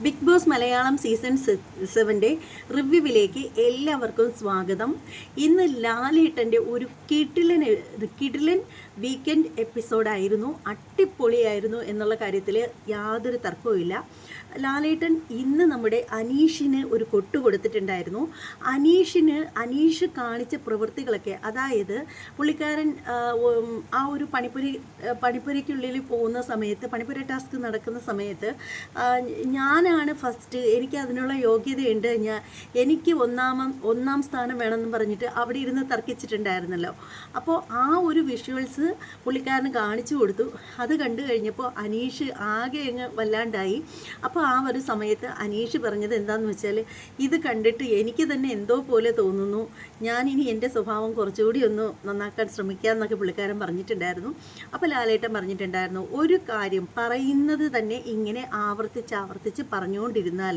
Big Boss Malayalam season സെവന്റെ റിവ്യൂവിലേക്ക് എല്ലാവർക്കും സ്വാഗതം. ഇന്ന് ലാലേട്ടന്റെ ഒരു കിടിലൻ കിടിലൻ വീക്കെൻഡ് എപ്പിസോഡായിരുന്നു അട്ടിപ്പൊളിയായിരുന്നു എന്നുള്ള കാര്യത്തിൽ യാതൊരു തർക്കവുമില്ല ലാലേട്ടൻ ഇന്ന് നമ്മുടെ അനീഷിന് ഒരു കൊട്ട് കൊടുത്തിട്ടുണ്ടായിരുന്നു. അനീഷിന് അനീഷ് കാണിച്ച പ്രവൃത്തികളൊക്കെ അതായത് പുള്ളിക്കാരൻ ആ, ഒരു പണിപ്പുരി പണിപ്പുരയ്ക്കുള്ളിൽ പോകുന്ന സമയത്ത് പണിപ്പുര ടാസ്ക് നടക്കുന്ന സമയത്ത് ആ, ഞാനാണ് ഫസ്റ്റ് എനിക്ക് അതിനുള്ള യോഗ്യതയുണ്ട് ഞാൻ എനിക്ക് ഒന്നാമം ഒന്നാം സ്ഥാനം വേണമെന്ന് പറഞ്ഞിട്ട് അവിടെ ഇരുന്ന് തർക്കിച്ചിട്ടുണ്ടായിരുന്നല്ലോ. അപ്പോൾ ആ ഒരു വിഷ്വൽസ് പുള്ളിക്കാരന് കാണിച്ചു കൊടുത്തു. അത് കണ്ടു കഴിഞ്ഞപ്പോൾ അനീഷ് ആകെ അങ്ങ് വല്ലാണ്ടായി. അപ്പോൾ ആ ഒരു സമയത്ത് അനീഷ് പറഞ്ഞത് എന്താണെന്ന് വെച്ചാൽ ഇത് കണ്ടിട്ട് എനിക്ക് തന്നെ എന്തോ പോലെ തോന്നുന്നു. ഞാനിനി എന്റെ സ്വഭാവം കുറച്ചുകൂടി ഒന്ന് നന്നാക്കാൻ ശ്രമിക്കാം എന്നൊക്കെ പുള്ളിക്കാരൻ പറഞ്ഞിട്ടുണ്ടായിരുന്നു. അപ്പോൾ ലാലേട്ടൻ പറഞ്ഞിട്ടുണ്ടായിരുന്നു ഒരു കാര്യം പറയുന്നത് തന്നെ ഇങ്ങനെ ആവർത്തിച്ച് ആവർത്തിച്ച് പറഞ്ഞുകൊണ്ടിരുന്നാൽ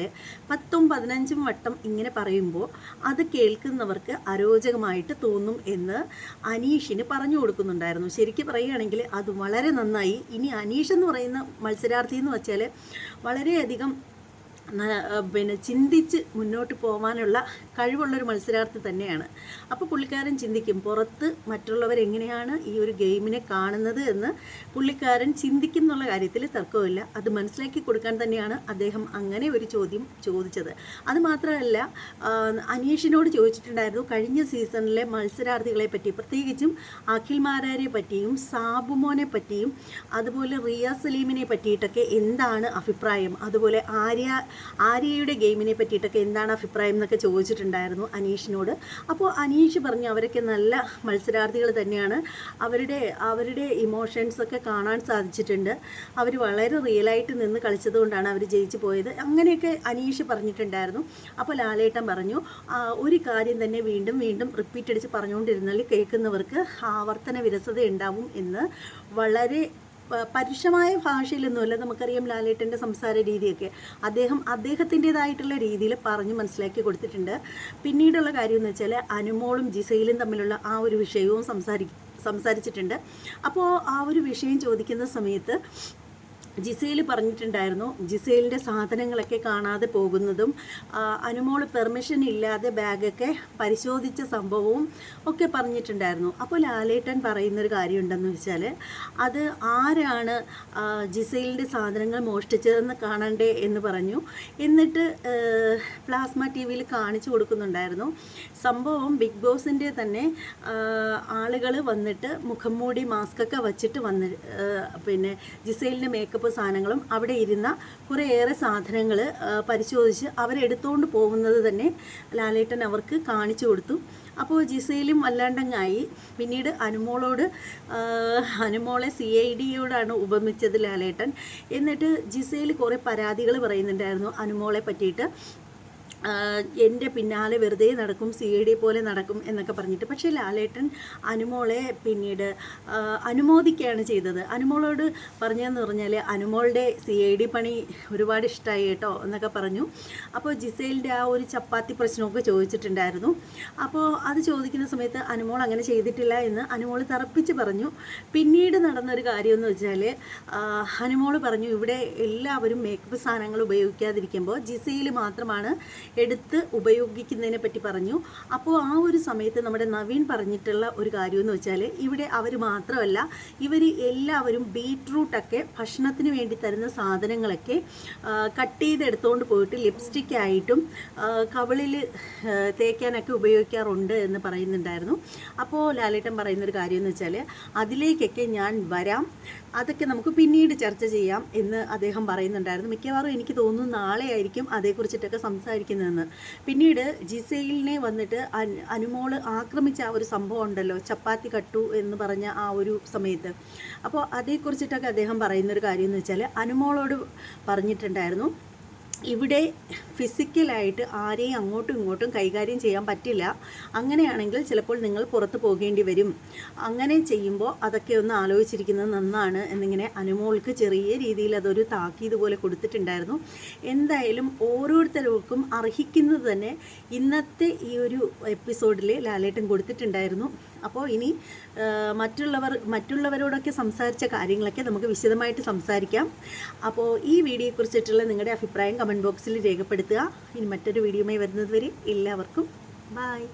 പത്തും പതിനഞ്ചും വട്ടം ഇങ്ങനെ പറയുമ്പോൾ അത് കേൾക്കുന്നവർക്ക് അരോചകമായിട്ട് തോന്നും എന്ന് അനീഷിന് പറഞ്ഞു കൊടുക്കുന്നുണ്ടായിരുന്നു. ശരിക്കും പറയുകയാണെങ്കിൽ അത് വളരെ നന്നായി. ഇനി അനീഷ് എന്ന് പറയുന്ന മത്സരാർത്ഥി എന്ന് വെച്ചാൽ വളരെയധികം പിന്നെ ചിന്തിച്ച് മുന്നോട്ട് പോകാനുള്ള കഴിവുള്ളൊരു മത്സരാർത്ഥി തന്നെയാണ്. അപ്പോൾ പുള്ളിക്കാരൻ ചിന്തിക്കും പുറത്ത് മറ്റുള്ളവർ എങ്ങനെയാണ് ഈ ഒരു ഗെയിമിനെ കാണുന്നത് എന്ന് പുള്ളിക്കാരൻ ചിന്തിക്കുന്നുള്ള കാര്യത്തിൽ തർക്കമില്ല അത് മനസ്സിലാക്കി കൊടുക്കാൻ തന്നെയാണ് അദ്ദേഹം അങ്ങനെ ഒരു ചോദ്യം ചോദിച്ചത്. അതുമാത്രമല്ല അനീഷിനോട് ചോദിച്ചിട്ടുണ്ടായിരുന്നു കഴിഞ്ഞ സീസണിലെ മത്സരാർത്ഥികളെ പറ്റി പ്രത്യേകിച്ചും അഖിൽ മാരാരെ പറ്റിയും സാബുമോനെ പറ്റിയും അതുപോലെ റിയ സലീമിനെ പറ്റിയിട്ടൊക്കെ എന്താണ് അഭിപ്രായം? അതുപോലെ ആര്യ ആര്യയുടെ ഗെയിമിനെ പറ്റിയിട്ടൊക്കെ എന്താണ് അഭിപ്രായം എന്നൊക്കെ ചോദിച്ചിട്ടുണ്ടായിരുന്നു അനീഷിനോട്. അപ്പോൾ അനീഷ് പറഞ്ഞു അവരൊക്കെ നല്ല മത്സരാർത്ഥികൾ തന്നെയാണ്. അവരുടെ അവരുടെ ഇമോഷൻസൊക്കെ കാണാൻ സാധിച്ചിട്ടുണ്ട്. അവർ വളരെ റിയലായിട്ട് നിന്ന് കളിച്ചതുകൊണ്ടാണ് അവർ ജയിച്ചു പോയത്. അങ്ങനെയൊക്കെ അനീഷ് പറഞ്ഞിട്ടുണ്ടായിരുന്നു. അപ്പോൾ ലാലേട്ടൻ പറഞ്ഞു ഒരു കാര്യം തന്നെ വീണ്ടും വീണ്ടും റിപ്പീറ്റ് അടിച്ച് പറഞ്ഞുകൊണ്ടിരുന്നാൽ കേൾക്കുന്നവർക്ക് ആവർത്തന വിരസത ഉണ്ടാവും എന്ന് വളരെ പരുഷമായ ഭാഷയിലൊന്നുമല്ല നമുക്കറിയാം ലാലേട്ടന്റെ സംസാര രീതിയൊക്കെ. അദ്ദേഹം അദ്ദേഹത്തിന്റെതായിട്ടുള്ള രീതിയിൽ പറഞ്ഞ് മനസ്സിലാക്കി കൊടുത്തിട്ടുണ്ട്. പിന്നീടുള്ള കാര്യം എന്ന് വെച്ചാൽ അനുമോളും ജിസയിലും തമ്മിലുള്ള ആ ഒരു വിഷയവും സംസാരി സംസാരിച്ചിട്ടുണ്ട്. അപ്പോൾ ആ ഒരു വിഷയം ചോദിക്കുന്ന സമയത്ത് ജിസയിൽ പറഞ്ഞിട്ടുണ്ടായിരുന്നു. ജിസയിലിന്റെ സാധനങ്ങളൊക്കെ കാണാതെ പോകുന്നതും അനുമോൾ പെർമിഷൻ ഇല്ലാതെ ബാഗൊക്കെ പരിശോധിച്ച സംഭവവും ഒക്കെ പറഞ്ഞിട്ടുണ്ടായിരുന്നു. അപ്പോൾ ലാലേട്ടൻ പറയുന്നൊരു കാര്യമുണ്ടെന്ന് വെച്ചാൽ അത് ആരാണ് ജിസയിലിന്റെ സാധനങ്ങൾ മോഷ്ടിച്ചതെന്ന് കാണണ്ടേ എന്ന് പറഞ്ഞു. എന്നിട്ട് പ്ലാസ്മ ടി വിയിൽ കാണിച്ചു കൊടുക്കുന്നുണ്ടായിരുന്നു. സംഭവം ബിഗ് ബോസിന്റെ തന്നെ ആളുകൾ വന്നിട്ട് മുഖം മൂടി മാസ്കൊക്കെ വച്ചിട്ട് വന്ന് പിന്നെ ജിസയിലിന്റെ മേക്കപ്പ് സാധനങ്ങളും അവിടെ ഇരുന്ന കുറേയേറെ സാധനങ്ങൾ പരിശോധിച്ച് അവരെടുത്തുകൊണ്ട് പോകുന്നത് തന്നെ ലാലേട്ടൻ അവർക്ക് കാണിച്ചു കൊടുത്തു. അപ്പോൾ ജിസയിലും വല്ലാണ്ടങ്ങായി പിന്നീട് അനുമോളോട് അനുമോളെ സി ഐ ഡിയോടാണ് ഉപമിച്ചത് ലാലേട്ടൻ. എന്നിട്ട് ജിസയിൽ കുറേ പരാതികൾ പറയുന്നുണ്ടായിരുന്നു അനുമോളെ പറ്റിയിട്ട്. എന്റെ പിന്നാലെ വെറുതെ നടക്കും സി ഐ ഡി പോലെ നടക്കും എന്നൊക്കെ പറഞ്ഞിട്ട്. പക്ഷേ ലാലേട്ടൻ അനുമോളെ പിന്നീട് അനുമോദിക്കുകയാണ് ചെയ്തത്. അനുമോളോട് പറഞ്ഞതെന്ന് പറഞ്ഞാൽ അനുമോളുടെ സി ഐ ഡി പണി ഒരുപാട് ഇഷ്ടമായി കേട്ടോ എന്നൊക്കെ പറഞ്ഞു. അപ്പോൾ ജിസൈലിന്റെ ആ ഒരു ചപ്പാത്തി പ്രശ്നമൊക്കെ ചോദിച്ചിട്ടുണ്ടായിരുന്നു. അപ്പോൾ അത് ചോദിക്കുന്ന സമയത്ത് അനുമോൾ അങ്ങനെ ചെയ്തിട്ടില്ല എന്ന് അനുമോൾ തറപ്പിച്ച് പറഞ്ഞു. പിന്നീട് നടന്നൊരു കാര്യമെന്ന് വെച്ചാൽ അനുമോൾ പറഞ്ഞു ഇവിടെ എല്ലാവരും മേക്കപ്പ് സാധനങ്ങൾ ഉപയോഗിക്കാതിരിക്കുമ്പോൾ ജിസയിൽ മാത്രമാണ് എടുത്ത് ഉപയോഗിക്കുന്നതിനെ പറ്റി പറഞ്ഞു. അപ്പോൾ ആ ഒരു സമയത്ത് നമ്മുടെ നവീൻ പറഞ്ഞിട്ടുള്ള ഒരു കാര്യമെന്ന് വെച്ചാൽ ഇവിടെ അവർ മാത്രമല്ല ഇവർ എല്ലാവരും ബീട്രൂട്ടൊക്കെ ഭക്ഷണത്തിന് വേണ്ടി തരുന്ന സാധനങ്ങളൊക്കെ കട്ട് ചെയ്ത് എടുത്തുകൊണ്ട് പോയിട്ട് ലിപ്സ്റ്റിക് ആയിട്ടും കവിളിൽ തേക്കാനൊക്കെ ഉപയോഗിക്കാറുണ്ട് എന്ന് പറയുന്നുണ്ടായിരുന്നു. അപ്പോൾ ലാലേട്ടൻ പറയുന്നൊരു കാര്യം എന്ന് വെച്ചാൽ അതിലേക്കൊക്കെ ഞാൻ വരാം അതൊക്കെ നമുക്ക് പിന്നീട് ചർച്ച ചെയ്യാം എന്ന് അദ്ദേഹം പറയുന്നുണ്ടായിരുന്നു. മിക്കവാറും എനിക്ക് തോന്നുന്നു നാളെ ആയിരിക്കും അതേക്കുറിച്ചിട്ടൊക്കെ സംസാരിക്കുന്നതെന്ന് പിന്നീട് ജിസൈലിനെ വന്നിട്ട് അനുമോൾ ആക്രമിച്ച ആ ഒരു സംഭവം ഉണ്ടല്ലോ ചപ്പാത്തി കട്ടു എന്ന് പറഞ്ഞ ആ ഒരു സമയത്ത്. അപ്പോൾ അതേക്കുറിച്ചിട്ടൊക്കെ അദ്ദേഹം പറയുന്നൊരു കാര്യം എന്ന് വെച്ചാൽ അനുമോളോട് പറഞ്ഞിട്ടുണ്ടായിരുന്നു ഇവിടെ ഫിസിക്കലായിട്ട് ആരെയും അങ്ങോട്ടും ഇങ്ങോട്ടും കൈകാര്യം ചെയ്യാൻ പറ്റില്ല. അങ്ങനെയാണെങ്കിൽ ചിലപ്പോൾ നിങ്ങൾ പുറത്ത് പോകേണ്ടി വരും. അങ്ങനെ ചെയ്യുമ്പോൾ അതൊക്കെ ഒന്ന് ആലോചിച്ചിരിക്കുന്നത് നന്നാണ് എന്നിങ്ങനെ അനുമോൾക്ക് ചെറിയ രീതിയിൽ അതൊരു താക്കീത് പോലെ കൊടുത്തിട്ടുണ്ടായിരുന്നു. എന്തായാലും ഓരോരുത്തർക്കും അർഹിക്കുന്നത് തന്നെ ഇന്നത്തെ ഈ ഒരു എപ്പിസോഡിൽ ലാലേട്ടൻ കൊടുത്തിട്ടുണ്ടായിരുന്നു. അപ്പോൾ ഇനി മറ്റുള്ളവർ മറ്റുള്ളവരോടൊക്കെ സംസാരിച്ച കാര്യങ്ങളൊക്കെ നമുക്ക് വിശദമായിട്ട് സംസാരിക്കാം. അപ്പോൾ ഈ വീഡിയോയെക്കുറിച്ചിട്ടുള്ള നിങ്ങളുടെ അഭിപ്രായം കമന്റ് ബോക്സിൽ രേഖപ്പെടുത്തുക. ഇനി മറ്റൊരു വീഡിയോയുമായി വരുന്നത് വരെ എല്ലാവർക്കും ബായ്